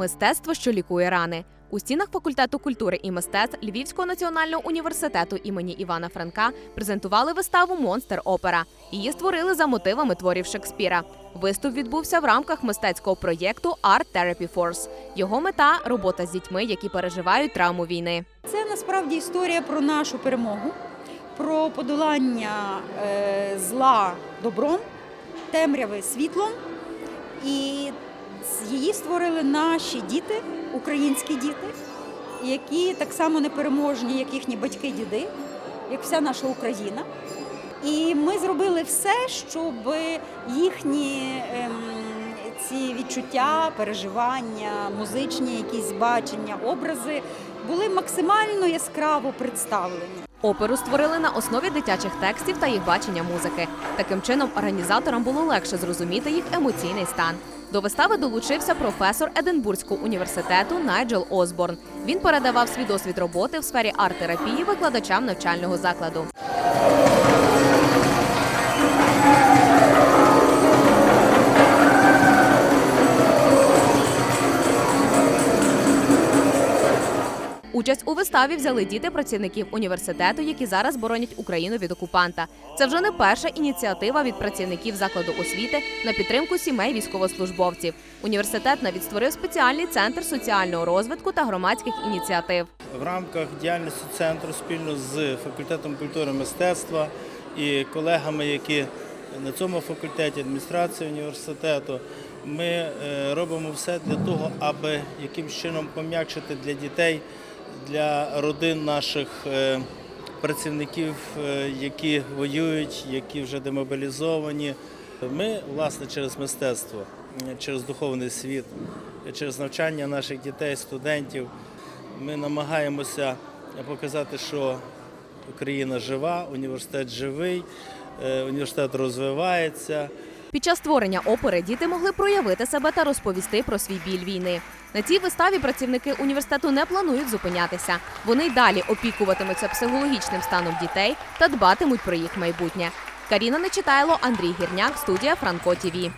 Мистецтво, що лікує рани. У стінах факультету культури і мистецтв Львівського національного університету імені Івана Франка презентували виставу Монстер Опера. Її створили за мотивами творів Шекспіра. Виступ відбувся в рамках мистецького проєкту Art Therapy Force. Його мета робота з дітьми, які переживають травму війни. Це насправді історія про нашу перемогу, про подолання е, зла добром, темряви світлом. Її створили наші діти, українські діти, які так само непереможні, як їхні батьки-діди, як вся наша Україна. І ми зробили все, щоб їхні ем, ці відчуття, переживання, музичні якісь бачення, образи були максимально яскраво представлені. Оперу створили на основі дитячих текстів та їх бачення музики. Таким чином, організаторам було легше зрозуміти їх емоційний стан. До вистави долучився професор Единбурзького університету Найджел Осборн. Він передавав свій досвід роботи в сфері арт-терапії викладачам навчального закладу. Участь у виставі взяли діти працівників університету, які зараз боронять Україну від окупанта. Це вже не перша ініціатива від працівників закладу освіти на підтримку сімей військовослужбовців. Університет навіть створив спеціальний центр соціального розвитку та громадських ініціатив. В рамках діяльності центру спільно з факультетом культури мистецтва і колегами, які на цьому факультеті, адміністрації університету, ми е, робимо все для того, аби якимсь чином пом'якшити для дітей, для родин наших е, працівників, е, які воюють, які вже демобілізовані. Ми, власне, через мистецтво, через духовний світ, через навчання наших дітей, студентів. Ми намагаємося показати, що Україна жива, університет живий, е, університет розвивається. Під час створення опери діти могли проявити себе та розповісти про свій біль війни. На цій виставі працівники університету не планують зупинятися. Вони й далі опікуватимуться психологічним станом дітей та дбатимуть про їх майбутнє. Каріна Нечитайло, Андрій Гірняк, студія Франко ТІВІ.